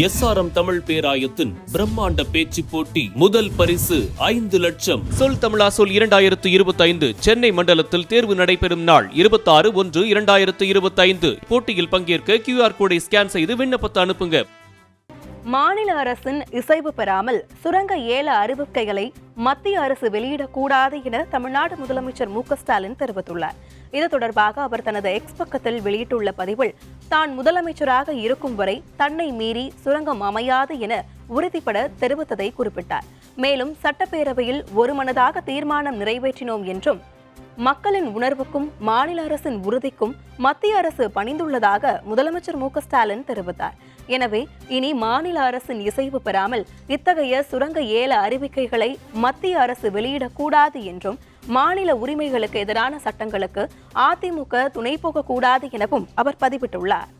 SRM Tamil பேராயத்தின் பிரம்மாண்ட பேச்சு போட்டி முதல் பரிசு ஐந்து லட்சம். சொல் தமிழா சொல் இரண்டாயிரத்து இருபத்தி ஐந்து சென்னை மண்டலத்தில் தேர்வு நடைபெறும் நாள் இருபத்தாறு ஒன்று இரண்டாயிரத்து இருபத்தைந்து. போட்டியில் பங்கேற்க கியூஆர் கோடை ஸ்கேன் செய்து விண்ணப்பத்தை அனுப்புங்க. மாநில அரசின் இசைவு பெறாமல் சுரங்க ஏல அறிவிக்கைகளை மத்திய அரசு வெளியிடக்கூடாது என தமிழ்நாடு முதலமைச்சர் மு க ஸ்டாலின் தெரிவித்துள்ளார். இது தொடர்பாக அவர் தனது எக்ஸ் பக்கத்தில் வெளியிட்டுள்ள பதிவில் தான் முதலமைச்சராக இருக்கும் வரை தன்னை மீறி சுரங்கம் அமையாது என உறுதிப்பட தெரிவித்ததை குறிப்பிட்டார். மேலும் சட்டப்பேரவையில் ஒருமனதாக தீர்மானம் நிறைவேற்றினோம் என்றும் மக்களின் உணர்வுக்கும் மாநில அரசின் உறுதிக்கும் மத்திய அரசு பணிந்துள்ளதாக முதலமைச்சர் மு ஸ்டாலின் தெரிவித்தார். எனவே இனி மாநில அரசின் இசைவு பெறாமல் இத்தகைய சுரங்க ஏல அறிவிக்கைகளை மத்திய அரசு வெளியிடக்கூடாது என்றும் மாநில உரிமைகளுக்கு எதிரான சட்டங்களுக்கு அதிமுக துணை போகக்கூடாது எனவும் அவர் பதிவிட்டுள்ளார்.